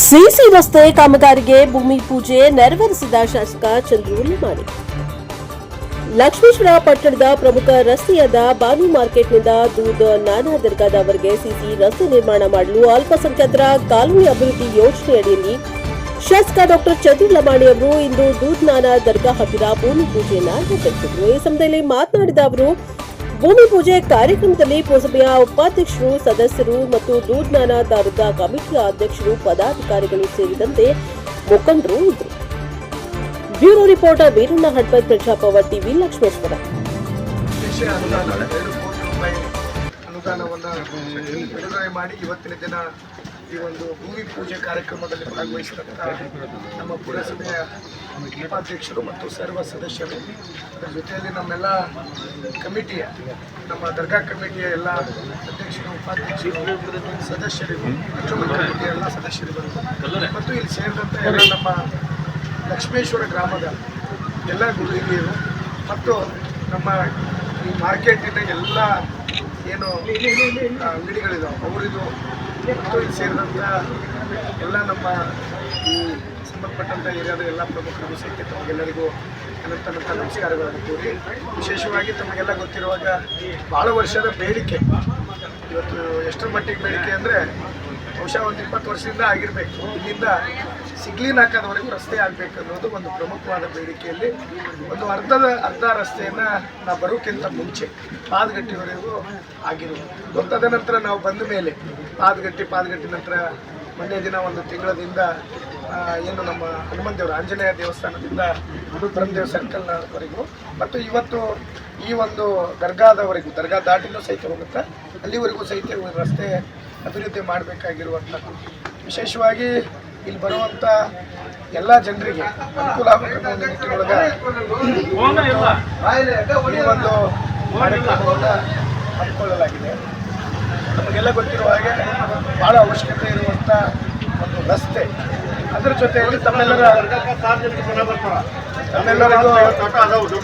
CC ರಸ್ತೆ ಕಾಮಗಾರಿಗೆ ಭೂಮಿ ಪೂಜೆ ನೆರವೇರಿಸಿದ ಶಾಸಕ ಚಂದ್ರು ಮಾಡಿ ಲಕ್ಷ್ಮೇಶ್ವರ ಪಟ್ಟಣದ ಪ್ರಮುಖ ರಸ್ತೆಯಾದ ಬಾನು ಮಾರ್ಕೆಟ್ನಿಂದ ದೂದ್ ನಾನಾ ದರ್ಗಾದವರೆಗೆ ಸಿಸಿ ರಸ್ತೆ ನಿರ್ಮಾಣ ಮಾಡಲು ಅಲ್ಪಸಂಖ್ಯಾತರ ಕಾಲೋನಿ ಅಭಿವೃದ್ಧಿ ಯೋಜನೆಯಡಿಯಲ್ಲಿ ಶಾಸಕ ಡಾಕ್ಟರ್ ಚಂದ್ರು ಲಮಾಣಿ ಅವರು ಇಂದು ದೂದ್ ನಾನಾ ದರ್ಗಾ ಹತ್ತಿರ ಭೂಮಿ ಪೂಜೆಯನ್ನು ನೆರವೇರಿಸಿದರು ಈ ಸಮಯದಲ್ಲಿ ಮಾತನಾಡಿದ ಅವರು ಭೂಮಿ ಪೂಜೆ ಕಾರ್ಯಕ್ರಮದಲ್ಲಿ ಪುರಸಭೆಯ ಉಪಾಧ್ಯಕ್ಷರು, ಸದಸ್ಯರು ಮತ್ತು ದೂರ್ಜ್ಞಾನ ಕಮಿಟಿ ಕಮಿಟಿಯ ಅಧ್ಯಕ್ಷರು, ಪದಾಧಿಕಾರಿಗಳು ಸೇರಿದಂತೆ ಮುಖಂಡರು ಇದ್ದರು. Bureau reporter Veeranna Hadpad Praja Power TV, Lakshmeshwar. ಮಾಡಿ ಇವತ್ತಿನ ದಿನ ಈ ಒಂದು ಭೂಮಿ ಪೂಜೆ ಕಾರ್ಯಕ್ರಮದಲ್ಲಿ ಭಾಗವಹಿಸಿದಂಥ ನಮ್ಮ ಪುರಸಭೆಯ ಉಪಾಧ್ಯಕ್ಷರು ಮತ್ತು ಸರ್ವ ಸದಸ್ಯರು. ಅದರ ಜೊತೆಯಲ್ಲಿ ನಮ್ಮೆಲ್ಲ ಕಮಿಟಿಯ ನಮ್ಮ ದರ್ಗಾ ಕಮಿಟಿಯ ಎಲ್ಲ ಅಧ್ಯಕ್ಷರು, ಉಪಾಧ್ಯಕ್ಷರು, ಸದಸ್ಯರಿಗೂ ಅಂಜುಮನ್ ಕಮಿಟಿಯ ಎಲ್ಲ ಸದಸ್ಯರಿಗೂ. ಮತ್ತು ಇಲ್ಲಿ ಸೇರಿದಂಥ ಎಲ್ಲ ನಮ್ಮ ಲಕ್ಷ್ಮೇಶ್ವರ ಗ್ರಾಮದ ಎಲ್ಲ ಗುರುಹಿರಿಯರು ಮತ್ತು ನಮ್ಮ ಈ ಮಾರ್ಕೆಟಿನ ಎಲ್ಲ ಏನು ಅಂಗಡಿಗಳಿದಾವೆ, ಅವರಿಗೂ ಮತ್ತು ಇಲ್ಲಿ ಸೇರಿದಂಥ ಎಲ್ಲ ನಮ್ಮ ಈ ಸಂಬಂಧಪಟ್ಟಂಥ ಏರಿಯಾದ ಎಲ್ಲ ಪ್ರಮುಖರಿಗೂ ಸಹಿತ ತಮಗೆಲ್ಲರಿಗೂ ಅನಂತನಂತ ಅನಂತ ನಮಸ್ಕಾರಗಳನ್ನು ಕೋರಿ, ವಿಶೇಷವಾಗಿ ತಮಗೆಲ್ಲ ಗೊತ್ತಿರುವಾಗ ಭಾಳ ವರ್ಷದ ಬೇಡಿಕೆ. ಇವತ್ತು ಎಷ್ಟರ ಮಟ್ಟಿಗೆ ಬೇಡಿಕೆ ಅಂದರೆ ಬಹುಶಃ ಒಂದು ಇಪ್ಪತ್ತು ವರ್ಷದಿಂದ ಆಗಿರಬೇಕು. ಇಲ್ಲಿಂದ ಸಿಗ್ಲಿನ ಹಾಕೋದವರೆಗೂ ರಸ್ತೆ ಆಗಬೇಕು ಅನ್ನೋದು ಒಂದು ಪ್ರಮುಖವಾದ ಬೇಡಿಕೆಯಲ್ಲಿ ಒಂದು ಅರ್ಧದ ಅರ್ಧ ರಸ್ತೆಯನ್ನು ನಾವು ಬರೋಕ್ಕಿಂತ ಮುಂಚೆ ಪಾದಗಟ್ಟಿವರೆಗೂ ಆಗಿರೋದು ಗೊತ್ತಾದ ತದನಂತರ ನಾವು ಬಂದ ಮೇಲೆ ಪಾದಗಟ್ಟಿ ಪಾದಗಟ್ಟಿ ನಂತರ ಮೊನ್ನೆ ದಿನ ಒಂದು ತಿಂಗಳದಿಂದ ಏನು ನಮ್ಮ ಹನುಮನ್ ದೇವರು ಆಂಜನೇಯ ದೇವಸ್ಥಾನದಿಂದ ಬ್ರಹ್ಮದೇವ್ ಸರ್ಕಲ್ನವರೆಗೂ ಮತ್ತು ಇವತ್ತು ಈ ಒಂದು ದರ್ಗಾದವರೆಗೂ, ದರ್ಗಾ ದಾಟಿನೂ ಸಹಿತ ಹೋಗುತ್ತೆ. ಅಲ್ಲಿವರೆಗೂ ಸಹಿತ ರಸ್ತೆ ಅಭಿವೃದ್ಧಿ ಮಾಡಬೇಕಾಗಿರುವಂಥದ್ದು ವಿಶೇಷವಾಗಿ ಇಲ್ಲಿ ಬರುವಂಥ ಎಲ್ಲ ಜನರಿಗೆ ಅನುಕೂಲ ಆಗಬೇಕನ್ನೋ ಈ ಒಂದು ನಮಗೆಲ್ಲ ಗೊತ್ತಿರುವ ಹಾಗೆ ಭಾಳ ಅವಶ್ಯಕತೆ ಇರುವಂಥ ಒಂದು ರಸ್ತೆ. ಅದರ ಜೊತೆಯಲ್ಲಿ ತಮ್ಮೆಲ್ಲರ ತಮ್ಮೆಲ್ಲರಿಗೂ